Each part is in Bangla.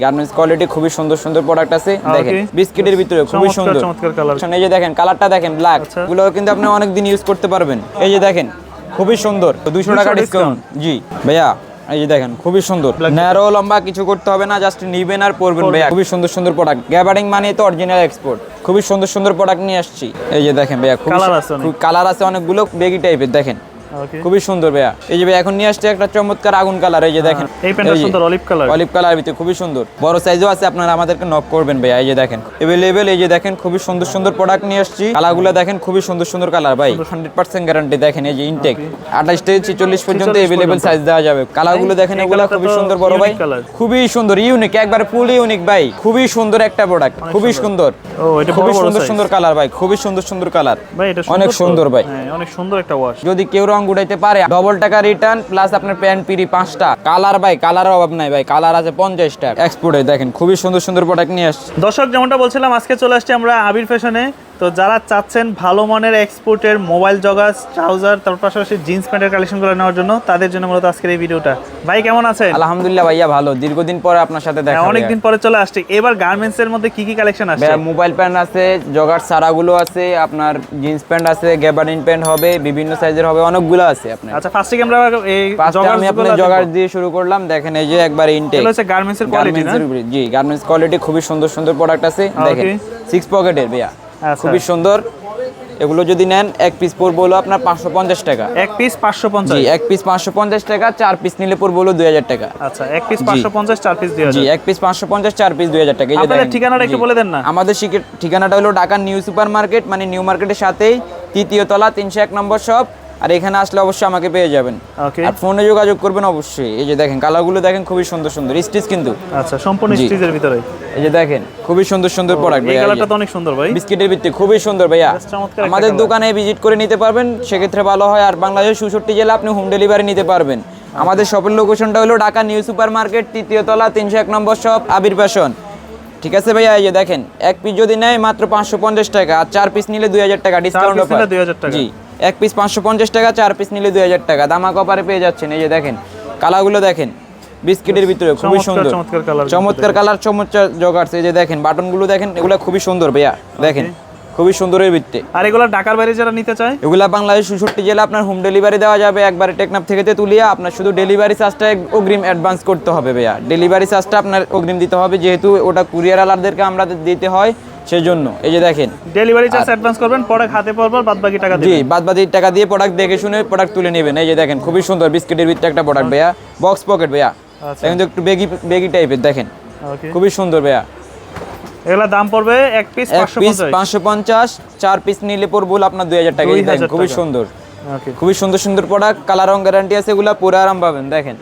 গার্মেন্টস কোয়ালিটি খুবই সুন্দর সুন্দর প্রোডাক্ট আছে। দেখেন বিস্কিটের ভিতরে খুবই সুন্দর। এই যে দেখেন কালারটা দেখেন ব্ল্যাক আচ্ছা। এগুলো কিন্তু আপনি অনেক দিন ইউজ করতে পারবেন। এই যে দেখেন খুবই সুন্দর। দুইশো টাকা ডিসকাউন্ট জি ভাইয়া এই যে দেখেন খুবই সুন্দর। ন্যারো লম্বা কিছু করতে হবে না জাস্ট নিবেন আর পরবেন ভাইয়া। খুবই সুন্দর সুন্দর প্রোডাক্ট গ্যাবারিং মানে তো অরিজিনাল এক্সপোর্ট খুবই সুন্দর সুন্দর প্রোডাক্ট নিয়ে আসছি। এই যে দেখেন ভাইয়া অনেক। কালার আছে অনেকগুলো বেগি টাইপের দেখেন। খুবই সুন্দর ভাইয়া। এই যে ভাই এখন নিয়ে আসছে একটা চমৎকার আগুন কালার এই যে দেখেন। হ্যাঁ, এই প্যান্টটা সুন্দর অলিভ কালার অলিভ কালার ভিতরে খুবই সুন্দর। বড় সাইজও আছে আপনারা আমাদেরকে নক করবেন ভাইয়া এই যে দেখেন। এভেলেবেল এই যে দেখেন খুবই সুন্দর সুন্দর প্রোডাক্ট নিয়ে আসছি। কালারগুলো দেখেন খুবই সুন্দর সুন্দর কালার ভাই। হান্ড্রেড পার্সেন্ট গ্যারান্টি দেখেন এই যে ইনটেক আঠাশ থেকে ছেচল্লিশ পর্যন্ত 46 এভেলেবেল সাইজ দেওয়া যাবে। কালারগুলো দেখেন এগুলো খুবই সুন্দর বড় ভাই। খুবই সুন্দর ইউনিক একবার ফুল ইউনিক ভাই। খুবই সুন্দর একটা প্রোডাক্ট খুবই সুন্দর। ও এটা খুবই সুন্দর সুন্দর কালার ভাই খুবই সুন্দর সুন্দর কালার। ভাই এটা অনেক সুন্দর ভাই। হ্যাঁ অনেক সুন্দর একটা ওয়াশ যদি কেউ রং উড়াইতে পারে। ডবল টাকা রিটার্ন প্লাস আপনার প্যান্ট পিরি পাঁচটা। কালার ভাই কালার অভাব নাই ভাই। কালার আছে পঞ্চাশটা এক্সপোর্টে দেখেন, খুবই সুন্দর সুন্দর প্রোডাক্ট নিয়ে আসছে। দর্শক, যেমনটা বলছিলাম, আজকে চলে আসছি আমরা আবির ফ্যাশনে তো যারা চাচ্ছেন ভালো মানের এক্সপোর্টের মোবাইল জগাস ট্রাউজার তার পাশাপাশি জিন্স প্যান্টের কালেকশনগুলো নেওয়ার জন্য তাদের জন্য মূলত আজকের এই ভিডিওটা। ভাই কেমন আছেন? আলহামদুলিল্লাহ ভাইয়া ভালো। দীর্ঘদিন পরে আপনার সাথে দেখা হ্যাঁ, অনেকদিন পরে চলে আসছি। এবার গার্মেন্টস এর মধ্যে কি কি কালেকশন আছে মোবাইল প্যান্ট আছে জগার সারাগুলো আছে আপনার জিন্স প্যান্ট আছে গ্যাবারিন প্যান্ট হবে বিভিন্ন সাইজের হবে অনেকগুলো আছে আপনার। আচ্ছা ফার্স্টে আমরা এই জগার আমি আপনার জগার দিয়ে শুরু করলাম দেখেন এই যে একবার ইনটেক এগুলো হচ্ছে গার্মেন্টস এর কোয়ালিটি না? জি গার্মেন্টস কোয়ালিটি খুবই সুন্দর সুন্দর প্রোডাক্ট আছে দেখেন। সিক্স পকেটের ভাইয়া। খুবই সুন্দর। এগুলো যদি নেন এক পিস পড়ব হলো আপনার পাঁচশো পঞ্চাশ টাকা। এক পিস পাঁচশো পঞ্চাশ। এক পিস পাঁচশো পঞ্চাশ টাকা চার পিস নিলে পড়ব হলো দুই হাজার টাকা। আচ্ছা এক পিস পাঁচশো পঞ্চাশ চার পিস দুই জি এক পিস পাঁচশো পঞ্চাশ চার পিস দুই হাজার টাকা। এই ঠিকানাটা একটু বলে দেন না। আমাদের ঠিকানাটা হলো ঢাকা নিউ সুপার মার্কেট মানে নিউ মার্কেটের সাথেই তৃতীয় তলা তিনশো এক নম্বর শপ। আর এখানে আসলে অবশ্যই আমাকে পেয়ে যাবেন। ওকে আর ফোনে যোগাযোগ করবেন অবশ্যই। এই যে দেখেন কালারগুলো দেখেন খুবই সুন্দর সুন্দর স্টিচ কিন্তু। আচ্ছা সম্পূর্ণ স্টিচের ভিতরে। এই যে দেখেন খুবই সুন্দর সুন্দর প্রোডাক্ট এই কালারটা তো অনেক সুন্দর ভাই। বিস্কিটের ভিত্তি খুবই সুন্দর ভাইয়া। আমাদের দোকানে ভিজিট করে নিতে পারবেন সেক্ষেত্রে ভালো হয়। আর বাংলাদেশের চৌষট্টি জেলা আপনি হোম ডেলিভারি নিতে পারবেন। আমাদের শপের লোকেশনটা হলো ঢাকা নিউ সুপার মার্কেট তৃতীয় তলা তিনশো এক নম্বর শপ আবির ফ্যাশন। ঠিক আছে ভাইয়া এই যে দেখেন এক পিস যদি নেয় মাত্র পাঁচশো পঞ্চাশ টাকা আর চার পিস নিলে দুই হাজার টাকা ডিসকাউন্ট নিলে 2000 টাকা। জি। এক পিস পাঁচশো পঞ্চাশ টাকা চার পিস নিলে দুই হাজার টাকা। দামা কপারে পেয়ে যাচ্ছেন এই যে দেখেন কালারগুলো দেখেন বিস্কিটের ভিতরে খুবই সুন্দর। চমৎকার চমৎকার কালার চমৎকার জগার্স এই যে দেখেন বাটনগুলো দেখেন এগুলো খুবই সুন্দর ভাইয়া দেখেন খুবই সুন্দর সুন্দরের ভিত্তি আর এগুলো ঢাকার বাইরে যারা নিতে চায়? এগুলা বাংলাদেশ চৌষট্টি জেলা আপনার হোম ডেলিভারি দেওয়া যাবে একবারে টেকনাফ থেকে তুলিয়া আপনার শুধু ডেলিভারি চার্জটা অগ্রিম অ্যাডভান্স করতে হবে ভাইয়া। ডেলিভারি চার্জটা আপনার অগ্রিম দিতে হবে যেহেতু ওটা কুরিয়ার আলারদেরকে আমরা দিতে হয় সেই জন্য এই যে দেখেন। ডেলিভারি চার্জ অ্যাডভান্স করবেন পরে হাতে পড়বে বাদ বাকি টাকা জি দিবেন। বাদ বাদি টাকা দিয়ে প্রোডাক্ট দেখে শুনে প্রোডাক্ট তুলে নেবেন। এই যে দেখেন খুবই সুন্দর বিস্কিটের ভিতরে একটা প্রোডাক্ট ভাইয়া। বক্স পকেট ভাইয়া। আচ্ছা। কিন্তু একটু বেগি বেগি টাইপের দেখেন। ওকে খুবই সুন্দর ভাইয়া। এগুলা দাম পড়বে এক পিস পাঁচশো পিস পঞ্চাশ। চার পিস নিলে পড়ব আপনার দুই হাজার টাকা। খুবই সুন্দর। ওকে খুবই সুন্দর সুন্দর প্রোডাক্ট কালার রং গ্যারান্টি আছে এগুলা পুরো আরাম পাবেন দেখেন।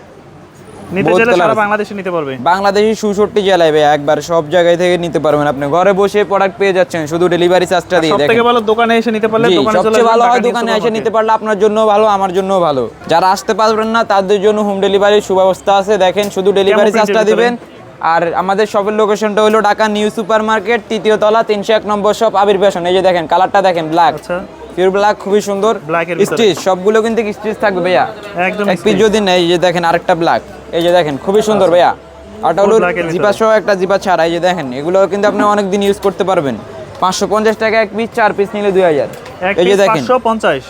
নিতে চাইলে সারা বাংলাদেশে নিতে পারবে। বাংলাদেশি সুষট্টি জেলায় ভাই একবার সব জায়গায় থেকে নিতে পারবেন আপনি। ঘরে বসে প্রোডাক্ট পেয়ে যাচ্ছেন শুধু ডেলিভারি চার্জটা দিয়ে ভালো দোকানে এসে নিতে পারলে দোকানে সবচেয়ে ভালো হয় দোকানে এসে নিতে পারলে আপনার জন্য ভালো আমার জন্য ভালো। যারা আসতে পারবেন না তাদের জন্য হোম ডেলিভারির সুব্যবস্থা আছে। দেখেন শুধু ডেলিভারি চার্জটা দিবেন। আর আমাদের শপের লোকেশনটা হলো ঢাকা নিউ সুপার মার্কেট তৃতীয় তলা তিনশো এক নম্বর শপ আবির ফ্যাশন। এই যে দেখেন কালারটা দেখেন ব্ল্যাক আচ্ছা। পিওর ব্ল্যাক খুবই সুন্দর। স্টিচ সবগুলো কিন্তু স্টিচ থাকবে ভাইয়া? একদম যদি নেই যে দেখেন আরেকটা ব্ল্যাক এই যে দেখেন খুবই সুন্দর ভাইয়া। আরটা হলো। জিপা সহ একটা জিপা ছাড়া এই যে দেখেন এগুলো কিন্তু আপনি অনেক দিন ইউজ করতে পারবেন। পাঁচশো পঞ্চাশ টাকা এক পিস চার পিস নিলে দুই হাজার। এক এই যে দেখেন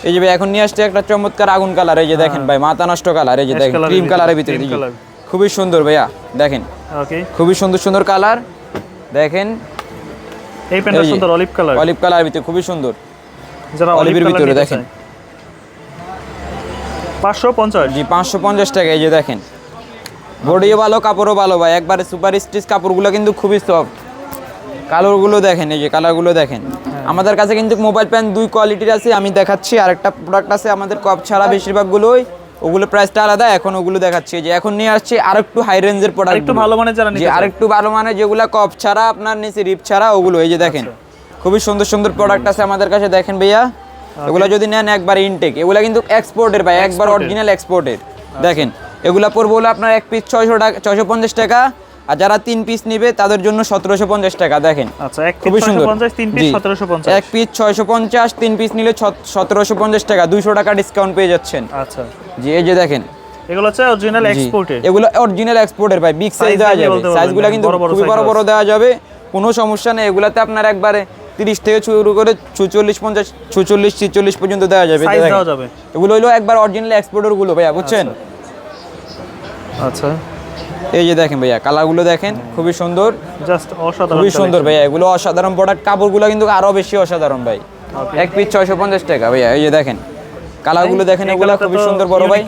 এই যে ভাই এখন নিয়ে আসছে একটা চমৎকার আগুন কালার এই যে দেখেন ভাই মাথা নষ্ট কালার এই যে দেখেন ক্রিম কালারের ভিতরে। খুবই সুন্দর ভাইয়া দেখেন। ওকে খুবই সুন্দর সুন্দর কালার দেখেন। এই প্যান্টটা সুন্দর অলিভ কালার অলিভ কালার ভিতরে খুবই সুন্দর। যারা অলিভ অলিভের ভিতরে দেখেন। দেখেন পাঁচশো পঞ্চাশ। জি পাঁচশো পঞ্চাশ টাকা এই যে দেখেন। বডিও ভালো কাপড়ও ভালো ভাই। একবারে সুপার স্টিচ কাপড়গুলো কিন্তু খুবই সফট কালারগুলো দেখেন এই যে কালারগুলো দেখেন। আমাদের কাছে কিন্তু মোবাইল প্যান দুই কোয়ালিটির আছে আমি দেখাচ্ছি। আরেকটা প্রোডাক্ট আছে আমাদের কপ ছাড়া বেশিরভাগগুলোই। ওগুলো প্রাইসটা আলাদা এখন ওগুলো দেখাচ্ছি। এই যে এখন নিয়ে আসছি আর একটু হাই রেঞ্জের প্রোডাক্ট একটু ভালো মানে যারা নিতে চায়। আরেকটু ভালো মানে যেগুলো কপ ছাড়া আপনার নিচে রিপ ছাড়া ওগুলো এই যে দেখেন। খুবই সুন্দর সুন্দর প্রোডাক্ট আছে আমাদের কাছে দেখেন ভাইয়া। এগুলো যদি নেন একবার ইনটেক এগুলো কিন্তু এক্সপোর্টের ভাই একবার অরিজিনাল এক্সপোর্টের দেখেন এগুলা পড়ব হলো আপনার এক পিস ছয়শো টাকা ছয়শো পঞ্চাশ টাকা। আর যারা তিন পিস নিবে তাদের জন্য সতেরোশো পঞ্চাশ টাকা দেখেন। আচ্ছা খুবই সুন্দর। এক পিস ছয়শো পঞ্চাশ তিন পিস নিলে সতেরোশো পঞ্চাশ টাকা দুইশো টাকা ডিসকাউন্ট পেয়ে যাচ্ছেন। আচ্ছা। জি এই যে দেখেন। এগুলো হচ্ছে অরিজিনাল এগুলো এক্সপোর্টের ভাই। বিগ সাইজ দেওয়া যাবে। সাইজগুলো কিন্তু খুবই বড় বড় দেওয়া যাবে। কোনো সমস্যা নেই। এগুলাতে আপনার একবারে তিরিশ থেকে শুরু করে ছচল্লিশ পঞ্চাশ ছচল্লিশ ছিচল্লিশ পর্যন্ত দেওয়া যাবে। দেওয়া এগুলো হলো একবার অরিজিনাল এক্সপোর্টেরগুলো ভাইয়া বুঝছেন? আচ্ছা। এই যে দেখেন ভাইয়া কালারগুলো দেখেন খুবই সুন্দর। জাস্ট অসাধারণ খুবই সুন্দর ভাইয়া এগুলো অসাধারণ প্রোডাক্ট কাপড়গুলো কিন্তু আরও বেশি অসাধারণ ভাই। এক পিস ছয়শো পঞ্চাশ টাকা ভাইয়া এই যে দেখেন। কালারগুলো দেখেন এগুলো খুবই সুন্দর বড় ভাই।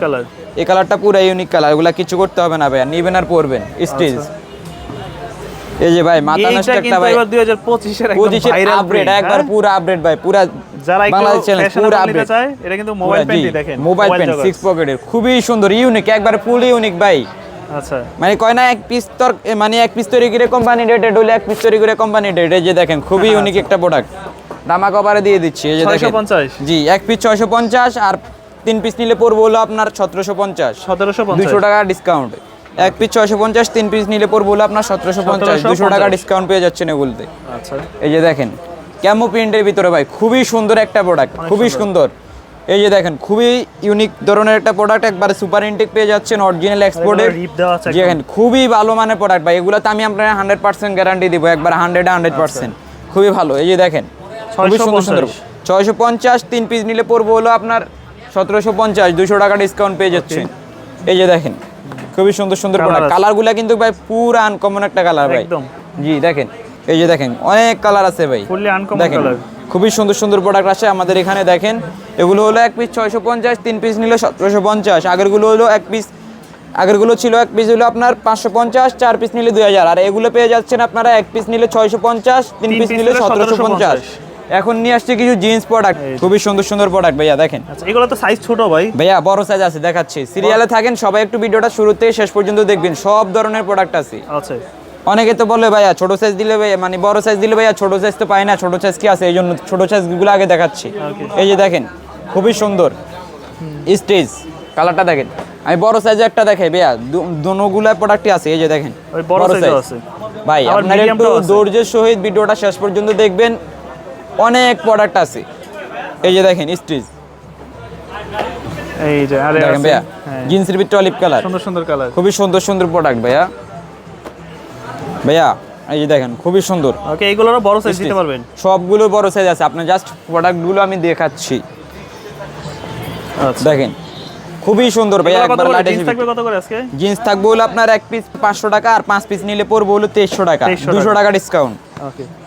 এই কালারটা পুরো ইউনিক কালার এগুলো কিছু করতে হবে না ভাইয়া নিবেন আর পরবেন স্টিচ এই যে ভাই মাথা নষ্ট একটা ভাই এবার 2025 এর একদম ভাইরাল আপডেট একবার পুরো আপডেট ভাই পুরা যারা পুরো আপডেট চায় এটা কিন্তু মোবাইল প্যান্টই দেখেন মোবাইল। সিক্স পকেটের খুবই সুন্দর ইউনিক একবার ফুল ইউনিক ভাই। আচ্ছা। মানে কয় না এক পিস তর মানে এক পিস তৈরি করে কোম্পানি রেটেড হলে এক পিস তৈরি করে কোম্পানি রেট এই যে দেখেন খুবই ইউনিক একটা প্রোডাক্ট দামা কভারে দিয়ে দিচ্ছি এই যে দেখেন। 650 জি এক পিস ছয়শো পঞ্চাশ আর তিন পিস নিলে পড়ব হলো আপনার সতেরোশো পঞ্চাশ। 1750 দুশো টাকা ডিসকাউন্ট এক পিস ছয়শো পঞ্চাশ তিন পিস নিলে পড়ব হলো আপনার সতেরোশো পঞ্চাশ দুশো টাকা ডিসকাউন্ট পেয়ে যাচ্ছেন এগুলোতে। আচ্ছা। এই যে দেখেন ক্যামো প্রিন্টের ভিতরে ভাই খুবই সুন্দর একটা প্রোডাক্ট খুবই সুন্দর। এই যে দেখেন খুবই ইউনিক ধরনের একটা প্রোডাক্ট একবারে সুপার ইনটেক পেয়ে যাচ্ছেন অরিজিনাল এক্সপোর্টের দেখেন খুবই ভালো মানের প্রোডাক্ট ভাই এগুলোতে আমি আপনার হান্ড্রেড পার্সেন্ট গ্যারান্টি দিব একবার হান্ড্রেড হান্ড্রেড পার্সেন্ট খুবই ভালো এই যে দেখেন খুবই সুন্দর সুন্দর। ছয়শো পঞ্চাশ। তিন পিস নিলে পড়ব হলো আপনার সতেরোশো পঞ্চাশ দুশো টাকা ডিসকাউন্ট পেয়ে যাচ্ছেন। এই যে দেখেন খুবই সুন্দর সুন্দর প্রোডাক্ট। কালারগুলো কিন্তু ভাই পুরো আনকমন একটা কালার ভাই। একদম। জি দেখেন। এই যে দেখেন অনেক কালার আছে ভাই। Fully uncommon দেখেন খুবই সুন্দর সুন্দর প্রোডাক্ট আছে আমাদের এখানে দেখেন। এগুলো হলো এক পিস ছয়শো পঞ্চাশ তিন পিস নিলে সতেরোশো পঞ্চাশ। আগেরগুলো হলো এক পিস আগেরগুলো ছিল এক পিস হলো আপনার পাঁচশো পঞ্চাশ চার পিস নিলে দুই হাজার। আর এগুলো পেয়ে যাচ্ছেন আপনারা এক পিস নিলে ছয়শো পঞ্চাশ তিন পিস নিলে সতেরোশো পঞ্চাশ। 1750 এখন নিয়ে আসছে কিছু জিন্স প্রোডাক্ট খুবই সুন্দর সুন্দর প্রোডাক্ট ভাইয়া দেখেন। আচ্ছা এগুলো তো সাইজ ছোট ভাই। ভাইয়া বড় সাইজ আছে দেখাচ্ছি। সিরিয়ালে থাকেন সবাই একটু ভিডিওটা শুরু থেকে শেষ পর্যন্ত দেখবেন। সব ধরনের প্রোডাক্ট আছে। আচ্ছা। অনেকে তো বলে ভাইয়া ছোট সাইজ দিলে ভাইয়া মানে বড় সাইজ দিলে ভাইয়া ছোট সাইজ তো পাই না ছোট সাইজ কি আছে? এই জন্য ছোট সাইজগুলো আগে দেখাচ্ছি। এই যে দেখেন খুবই সুন্দর। স্টেজ কালারটা দেখেন। আমি বড় সাইজে একটা দেখাই ভাইয়া। দোনোগুলা প্রোডাক্টই আছে এই যে দেখেন। ওই বড় সাইজ আছে। ভাই আপনার একটু ধৈর্যের সহিত ভিডিওটা শেষ পর্যন্ত দেখবেন। অনেক প্রোডাক্ট আছে। এই যে দেখেন স্টেজ এই যে আরে দেখেন আছে। ভাইয়া হ্যাঁ, জিন্সের ভিতরে অলিভ কালার সুন্দর সুন্দর কালার খুবই সুন্দর সুন্দর প্রোডাক্ট ভাইয়া। ভাইয়া এই যে দেখেন খুবই সুন্দর। ওকে এইগুলোরও বড় সাইজ দিতে পারবেন? সবগুলো বড় সাইজ আছে। আপনার জাস্ট প্রোডাক্টগুলো আমি দেখাচ্ছি। আচ্ছা। দেখেন খুবই সুন্দর ভাইয়া একবার লাইটে জিন্স থাকবে কত করে আজকে? জিন্স থাকবে হলো আপনার এক পিস পাঁচশো টাকা আর পাঁচ পিস নিলে পড়ব হলো তেইশশো টাকা। 2300 দুশো টাকা। টাকা ডিসকাউন্ট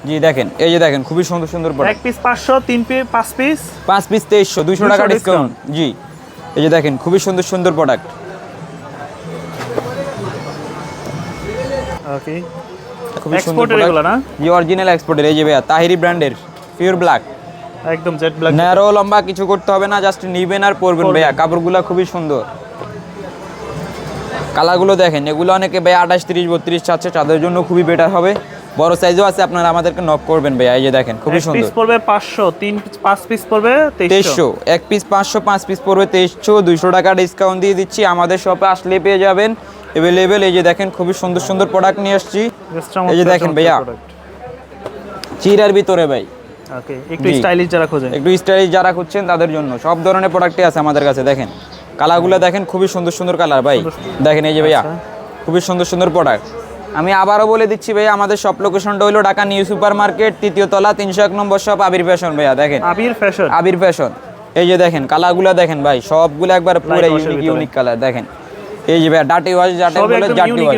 জি দেখেন এই যে দেখেন খুবই সুন্দর সুন্দর এক প্রোডাক্ট পিস 500 তিন পিস পাঁচ পিস পাঁচ পিস তেইশশো দুশো 200 টাকা ডিসকাউন্ট জি এই যে দেখেন খুবই সুন্দর সুন্দর প্রোডাক্ট ওকে খুবই সুন্দর এগুলো না? জি অরিজিনাল এক্সপোর্টের এই যে ভাইয়া তাহিরি ব্র্যান্ডের পিওর ব্ল্যাক একদম জেড ব্ল্যাক ন্যারো লম্বা কিছু করতে হবে না জাস্ট নিবেন আর পরবেন ভাইয়া কাপড়গুলো খুবই সুন্দর। কালারগুলো দেখেন এগুলো অনেকে ভাই আঠাশ তিরিশ বত্রিশ চাচ্ছে তাদের জন্য খুবই বেটার হবে। বড় সাইজও আছে আপনারা আমাদেরকে নক করবেন ভাইয়া এই যে দেখেন খুবই এক পিস পড়বে 500 তিন পাঁচ পিস পড়বে 2300 এক পিস পাঁচশো পাঁচ পিস পড়বে তেইশশো দুইশো টাকা ডিসকাউন্ট দিয়ে দিচ্ছি আমাদের শপে আসলে পেয়ে যাবেন। অ্যাভেলেবেল এই যে দেখেন খুবই সুন্দর সুন্দর প্রোডাক্ট নিয়ে আসছি। এই যে দেখেন ভাইয়া চিরার ভিতরে ভাই। ওকে একটু স্টাইলিশ যারা খোঁজে একটু স্টাইলিশ যারা খুঁজছেন তাদের জন্য সব ধরনের প্রোডাক্টই আছে আমাদের কাছে দেখেন। কালারগুলো দেখেন খুবই সুন্দর সুন্দর কালার ভাই। দেখেন এই যে ভাইয়া আচ্ছা। খুবই সুন্দর সুন্দর প্রোডাক্ট আমি আবারও বলে দিচ্ছি ভাইয়া আমাদের সব লোকেশনটা হলো ঢাকা নিউ সুপার মার্কেট তৃতীয় তলা তিনশো এক নম্বর শপ আবির ফ্যাশন ভাইয়া দেখেন। আবির ফ্যাশন আবির ফ্যাশন এই যে দেখেন কালারগুলো দেখেন ভাই সবগুলো একবার পুরো ইউনিক ইউনিক কালার দেখেন। এই যে ভাইয়া ডাটি ওয়াশ ডাটি বলে ডাটি ওয়াশ।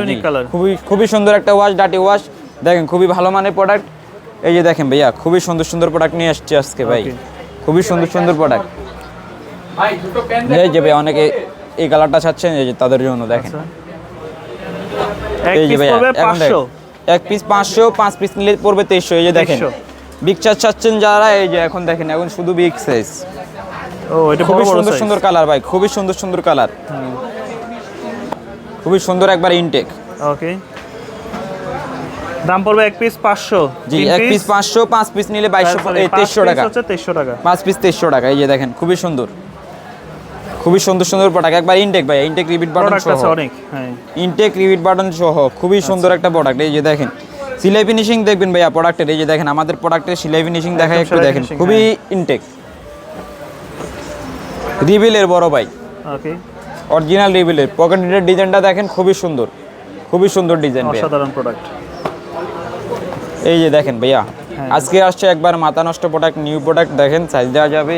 খুবই খুবই সুন্দর একটা ওয়াশ ডাটি ওয়াশ দেখেন খুবই ভালো মানের প্রোডাক্ট এই যে দেখেন ভাইয়া খুবই সুন্দর সুন্দর প্রোডাক্ট নিয়ে আসছি আজকে ভাই। খুবই সুন্দর সুন্দর প্রোডাক্ট এই যে ভাই। অনেকে এই কালারটা চাচ্ছেন এই যে তাদের জন্য দেখেন। এক এই যে ভাইয়া 500 এক পিস পাঁচশো পাঁচ পিস নিলে পড়বে তেইশশো এই যে দেখেন। বিগ চার্জ চাচ্ছেন যারা এই যে এখন দেখেন এখন শুধু বিগ সাইজ ও এটা খুবই সুন্দর সুন্দর কালার ভাই খুবই সুন্দর সুন্দর কালার খুবই সুন্দর একবার ইনটেক ওকে দাম পড়বে এক পিস 500 জি এক পিস পাঁচশো পাঁচ পিস নিলে বাইশশো sorry, পাঁচ তেইশশো piece টাকা। হচ্ছে 2300 টাকা। পাঁচ পিস তেইশশো টাকা এই যে দেখেন খুবই সুন্দর। খুবই সুন্দর সুন্দর প্রোডাক্ট একবার ইনটেক ভাই ইনটেক রিপিট বাটন সহ। অনেক হ্যাঁ। ইনটেক রিপিট বাটন সহ খুবই সুন্দর একটা প্রোডাক্ট এই যে দেখেন সিলাই ফিনিশিং দেখবেন ভাইয়া প্রোডাক্টের এই যে দেখেন আমাদের প্রোডাক্টের সিলাই ফিনিশিং দেখায় একটু দেখেন। খুবই ইনটেক রিবিলের বড় ভাই। ওকে অরিজিনাল রিবিলের পকেটের ডিজাইনটা দেখেন খুবই সুন্দর। খুবই সুন্দর ডিজাইন অসাধারণ প্রোডাক্ট এই যে দেখেন ভাইয়া হ্যাঁ। আজকে আসছে একবার মাথা নষ্ট প্রোডাক্ট নিউ প্রোডাক্ট দেখেন সাইজ দেওয়া যাবে।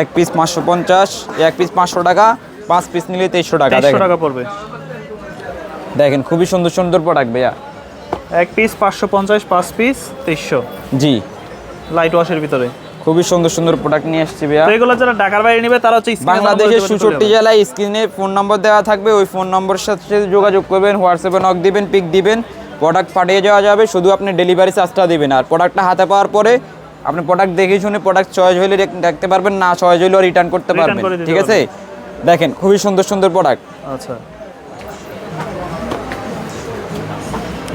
এক পিস পাঁচশো পঞ্চাশ এক পিস পাঁচশো টাকা পাঁচ পিস নিলে তেইশশো টাকা টাকা পড়বে। দেখেন খুবই সুন্দর সুন্দর প্রোডাক্ট ভাইয়া। এক পিস পাঁচশো পঞ্চাশ পাঁচ পিস তেইশশো। জি। লাইট ওয়াশের ভিতরে। খুবই সুন্দর সুন্দর প্রোডাক্ট নিয়ে আসছি ভাইয়া। এগুলো যারা ঢাকার বাইরে নেবে তারা হচ্ছে বাংলাদেশের সুষট্টি জেলায় স্ক্রিনে ফোন নম্বর দেওয়া থাকবে ওই ফোন নম্বরের সাথে যোগাযোগ করবেন হোয়াটসঅ্যাপে নক দিবেন পিক দিবেন প্রোডাক্ট পাঠিয়ে যাওয়া যাবে শুধু আপনি ডেলিভারি চার্জটা দিবেন। আর প্রোডাক্টটা হাতে পাওয়ার পরে আপনি প্রোডাক্ট দেখে শুনে প্রোডাক্ট চয়েস রেখ- রাখতে পারবেন না চয়েস হলেও রিটার্ন করতে পারবেন। ঠিক আছে? দেখেন খুবই সুন্দর সুন্দর প্রোডাক্ট আচ্ছা।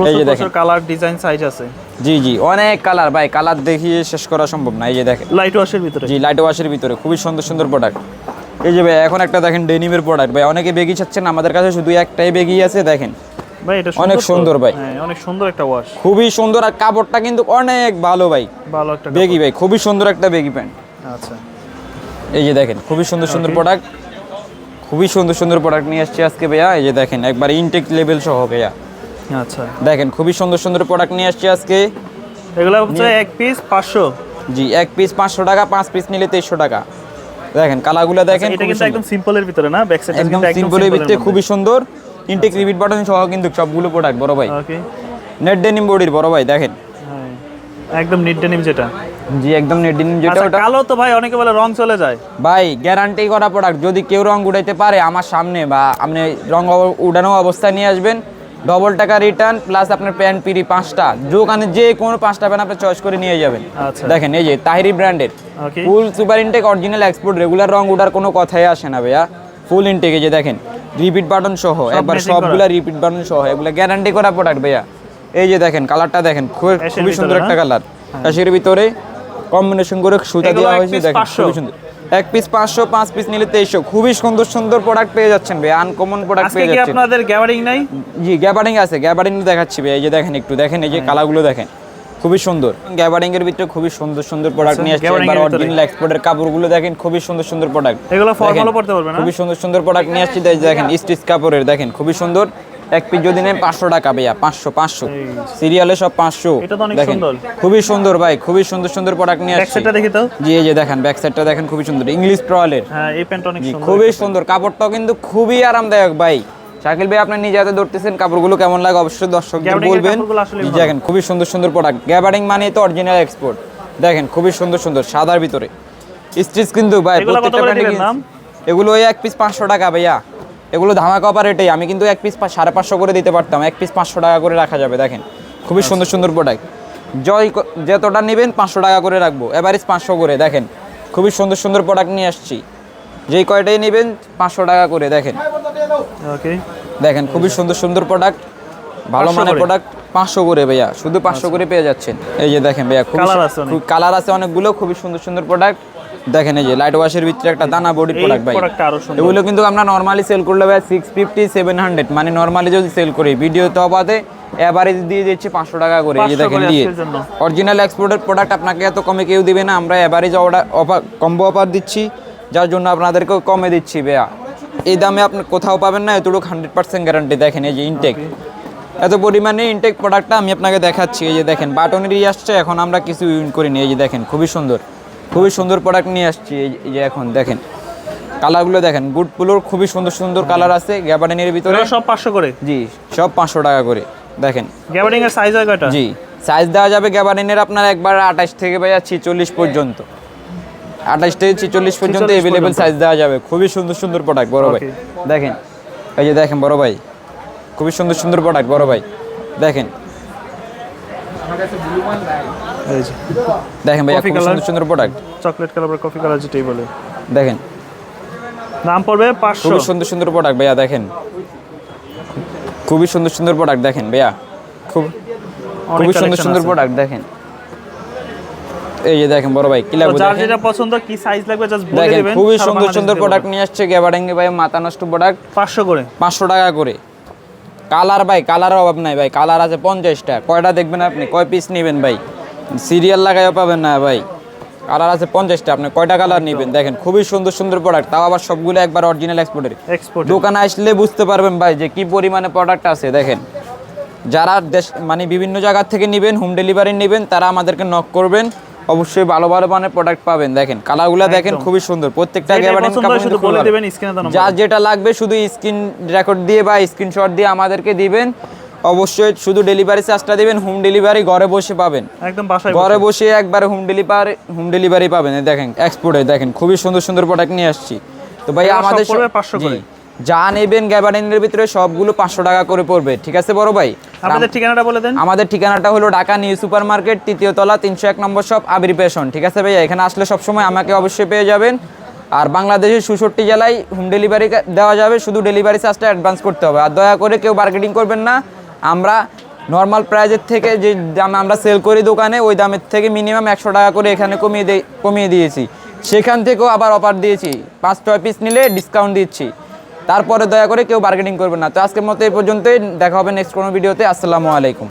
এই যে দেখেন। কালার ডিজাইন সাইজ আছে। জি জি অনেক কালার ভাই কালার দেখিয়ে শেষ করা সম্ভব না এই যে দেখেন। লাইট ওয়াশের ভিতরে। জি লাইট ওয়াশের ভিতরে খুবই সুন্দর সুন্দর প্রোডাক্ট এই যে ভাই এখন একটা দেখেন ডেনিমের প্রোডাক্ট ভাই অনেকে বেগি চাচ্ছেন আমাদের কাছে শুধু একটাই বেগি আছে দেখেন। ভাই এটা অনেক সুন্দর ভাই। হ্যাঁ অনেক সুন্দর একটা ওয়াশ খুবই সুন্দর আর কাপড়টা কিন্তু অনেক ভালো ভাই। ভালো একটা বেগি ভাই খুবই সুন্দর একটা বেগি প্যান্ট। আচ্ছা। এই যে দেখেন খুবই সুন্দর সুন্দর প্রোডাক্ট খুবই সুন্দর সুন্দর প্রোডাক্ট নিয়ে আসছি আজকে ভাইয়া। এই যে দেখেন একবার ইনটেক লেভেল সহ ভাইয়া। আচ্ছা। দেখেন খুবই সুন্দর সুন্দর প্রোডাক্ট নিয়ে আসছি আজকে। এগুলো হচ্ছে এক পিস পাঁচশো। জি এক পিস পাঁচশো টাকা পাঁচ পিস নিলে তেইশশো টাকা। দেখেন কালারগুলো দেখেন এটা কিন্তু একদম সিম্পলের ভিতরে না? ব্যাক সাইড একদম সিম্পলের ভিতরে খুবই সুন্দর। ইনটেক রিপিট বাটন সহ কিন্তু সবগুলো প্রোডাক্ট বড় ভাই। ওকে নেট ডেনিম বডির বড় ভাই দেখেন। একদম নিট ডেনিম যেটা। জি একদম নেট ডেনিম যেটা আচ্ছা ওটা কালো তো ভাই অনেকে বলে রং চলে যায়। ভাই গ্যারান্টি করা প্রোডাক্ট যদি কেউ রং উঠাইতে পারে আমার সামনে বা আপনি রং উঠানো অবস্থায় নিয়ে আসবেন ডবল টাকা রিটার্ন প্লাস আপনার প্যান্ট পিড়ি পাঁচটা। দোকানে যে কোনো পাঁচটা প্যান্ট আপনি চয়েস করে নিয়ে যাবেন। আচ্ছা। দেখেন এই যে তাহিরি ব্র্যান্ডের okay full super intake original export regular রং উঠার কোনো কথাই আসে না ভাইয়া। ফুল ইনটেক যে দেখেন রিপিট বাটন সহ একবার সবগুলা রিপিট বাটন সহ এগুলো গ্যারান্টি করা প্রোডাক্ট ভাইয়া। এই যে দেখেন কালারটা দেখেন খুবই সুন্দর একটা কালার অ্যাশের ভিতরে কম্বিনেশন করে সুতা দেওয়া হয়েছে দেখেন 500 খুবই সুন্দর। এক পিস পাঁচশো পাঁচ পিস নিলে তেইশশো। খুবই সুন্দর সুন্দর প্রোডাক্ট পেয়ে যাচ্ছেন ভাই আনকমন প্রোডাক্ট আজকে পেয়ে কি যাচ্ছেন। আপনাদের গ্যাবারিং নাই? জি গ্যাবারিং আছে গ্যাবারিং দেখাচ্ছি ভাই এই যে দেখেন একটু দেখেন এই যে হ্যাঁ। কালারগুলো দেখেন। খুবই সুন্দর। গ্যাবারিং এর ভিতরে খুবই সুন্দর সুন্দর প্রোডাক্ট আচ্ছা, নিয়ে আসছে। এবার। অরিজিনাল এক্সপোর্টের কাপড়গুলো দেখেন খুবই সুন্দর সুন্দর প্রোডাক্ট এগুলো ফর্মালও পড়তে পারবে না? খুবই সুন্দর সুন্দর প্রোডাক্ট নিয়ে আসছি। দেখেন স্টিচ কাপড়ের দেখেন খুবই সুন্দর। এক পিস যদি নেন পাঁচশো টাকা ভাইয়া পাঁচশো পাঁচশো। সিরিয়ালে সব পাঁচশো। এটা তো অনেক দেখেন সুন্দর। খুবই সুন্দর ভাই খুবই সুন্দর সুন্দর প্রোডাক্ট নিয়ে আসছে। দেখি তো। জি এই যে দেখেন ব্যাক সাইডটা দেখেন খুবই সুন্দর। ইংলিশ ট্রয়ালের হ্যাঁ খুবই সুন্দর। কাপড়টাও কিন্তু খুবই আরামদায়ক ভাই। শাকিল ভাই আপনি নিজে হাতে ধরতেছেন কাপড়গুলো কেমন লাগে অবশ্যই দর্শকদের বলবেন। দেখেন খুবই সুন্দর সুন্দর প্রোডাক্ট গ্যাবারিং মানে তো অরিজিনাল এক্সপোর্ট দেখেন খুবই সুন্দর সুন্দর সাদার ভিতরে। স্টিচ কিন্তু ভাই এগুলো প্রত্যেকটা দাম? এগুলো ওই এক পিস পাঁচশো টাকা ভাইয়া। এগুলো ধামাকা অফার রেটেই আমি কিন্তু এক পিস সাড়ে পাঁচশো করে দিতে পারতাম। এক পিস পাঁচশো টাকা করে রাখা যাবে দেখেন। খুবই সুন্দর সুন্দর প্রোডাক্ট জয় যতটা নেবেন পাঁচশো টাকা করে রাখব। এভারেজ পাঁচশো করে দেখেন। খুবই সুন্দর সুন্দর প্রোডাক্ট নিয়ে আসছি। যেই কয়টাই নেবেন পাঁচশো টাকা করে দেখেন। ওকে দেখেন খুবই সুন্দর সুন্দর প্রোডাক্ট ভালো মানের প্রোডাক্ট পাঁচশো করে ভাইয়া শুধু পাঁচশো করে পেয়ে যাচ্ছেন। এই যে দেখেন ভাইয়া খুব কালার আছে অনেকগুলো খুবই সুন্দর সুন্দর প্রোডাক্ট দেখেন এই যে লাইট ওয়াশের ভিতরে একটা দানা বডি প্রোডাক্ট ভাই। এগুলো কিন্তু আমরা নর্মালি সেল করলে ভাই সিক্স ফিফটি সেভেন হান্ড্রেড মানে নর্মালি যদি সেল করি ভিডিও তো বাদে এভারেজ দিয়ে দিচ্ছি পাঁচশো টাকা করে। এই যে দেখেন দিয়ে। অরিজিনাল এক্সপোর্টের প্রোডাক্ট আপনাকে এত কমে কেউ দিবে না আমরা average order offer combo offer দিচ্ছি যার জন্য আপনাদেরকেও কমে দিচ্ছি ভাইয়া। এই দামে আপনি কোথাও পাবেন না এতটুকু হান্ড্রেড পার্সেন্ট গ্যারান্টি দেখেন এই যে ইনটেক এত পরিমাণে ইনটেক প্রোডাক্টটা আমি আপনাকে দেখাচ্ছি এই যে দেখেন বাটনেরই আসছে এখন আমরা কিছু ইউন করিনি এই যে দেখেন খুবই সুন্দর। খুবই সুন্দর প্রোডাক্ট নিয়ে আসছি এই যে এখন দেখেন। কালারগুলো দেখেন পুলোর খুবই সুন্দর সুন্দর কালার আছে গ্যাবার্ডেনের ভিতরে। সব পাঁচশো করে? জি সব পাঁচশো টাকা করে দেখেন। গ্যাবারিং এর সাইজ হয় কয়টা? জি সাইজ দেওয়া যাবে গ্যাবারিনের আপনার একবার আঠাশ থেকে ভাইয়া ছিচল্লিশ পর্যন্ত। আঠাশ থেকে ছিচল্লিশ পর্যন্ত 46 সাইজ দেওয়া যাবে। খুবই সুন্দর সুন্দর প্রোডাক্ট বড় ভাই। দেখেন এই যে দেখেন বড় ভাই। খুবই সুন্দর সুন্দর প্রোডাক্ট বড় ভাই। দেখেন। দেখেন ভাইয়া Coffee খুবই সুন্দর সুন্দর প্রোডাক্ট চকলেট কালার বা কফি কালার যেটাই বলে দেখেন। দাম পড়বে পাঁচশো। খুবই সুন্দর সুন্দর প্রোডাক্ট ভাইয়া দেখেন। খুবই সুন্দর সুন্দর প্রোডাক্ট দেখেন ভাইয়া। খুব খুবই সুন্দর সুন্দর প্রোডাক্ট দেখেন। এই যে দেখেন বড় ভাই কি লাগবে যার যেটা পছন্দ কি সাইজ লাগবে জাস্ট বলে দিবেন খুবই সুন্দর সুন্দর প্রোডাক্ট নিয়ে আসছে গ্যাবাডাঙ্গে ভাই মাথা নষ্ট প্রোডাক্ট পাঁচশো করে। পাঁচশো টাকা করে। কালার ভাই কালার অভাব নাই ভাই কালার আছে পঞ্চাশটা। কয়টা দেখবেন আপনি? কয় পিস নেবেন ভাই? সিরিয়াল লাগাইও পাবেন না ভাই। কালার আছে পঞ্চাশটা আপনি কয়টা কালার নেবেন? দেখেন খুবই সুন্দর সুন্দর প্রোডাক্ট তাও আবার সবগুলো একবার অরিজিনাল এক্সপোর্টের এক্সপোর্ট দোকানে আসলে বুঝতে পারবেন ভাই যে কি পরিমাণে প্রোডাক্ট আছে দেখেন। যারা দেশ মানে বিভিন্ন জায়গা থেকে নেবেন হোম ডেলিভারি নেবেন তারা আমাদেরকে নক করবেন। অবশ্যই ভালো ভালো মানের প্রোডাক্ট পাবেন। দেখেন কালারগুলো দেখেন খুবই সুন্দর। প্রত্যেকটা যা যেটা লাগবে শুধু স্ক্রিন রেকর্ড দিয়ে বা স্ক্রিনশট দিয়ে আমাদেরকে দিবেন। অবশ্যই শুধু ডেলিভারি চার্জটা দিবেন হোম ডেলিভারি ঘরে বসে পাবেন। একদম বাসায় ঘরে বসে। একবার হোম ডেলিভারি হোম ডেলিভারি পাবেন। দেখেন এক্সপোর্টে দেখেন খুবই সুন্দর সুন্দর প্রোডাক্ট নিয়ে আসছি। তো ভাই আমাদের পড়বে 500 করে। যা নেবেন গ্যাবার্ডিনের ভিতরে সবগুলো পাঁচশো টাকা করে পড়বে। ঠিক আছে বড় ভাই? আমাদের ঠিকানাটা বলে দেন। আমাদের ঠিকানাটা হলো ঢাকা নিউ সুপার মার্কেট তৃতীয় তলা তিনশো এক নম্বর শপ আবির পেশন। ঠিক আছে ভাইয়া? এখানে আসলে সবসময় আমাকে অবশ্যই পেয়ে যাবেন। আর বাংলাদেশের সুষট্টি জেলায় হোম ডেলিভারি দেওয়া যাবে। শুধু ডেলিভারি চার্জটা অ্যাডভান্স করতে হবে। আর দয়া করে কেউ মার্কেটিং করবেন না। আমরা নর্মাল প্রাইজের থেকে যে দামে আমরা সেল করি দোকানে ওই দামের থেকে মিনিমাম একশো টাকা করে এখানে কমিয়ে কমিয়ে দিয়েছি। সেখান থেকেও আবার অফার দিয়েছি। পাঁচ ছয় পিস নিলে ডিসকাউন্ট দিচ্ছি। তারপরে দয়া করে কেউ বার্গেনিং করবেন না। তো আজকের মতো এই পর্যন্তই। দেখা হবে নেক্সট কোনো ভিডিওতে আসসালামু আলাইকুম।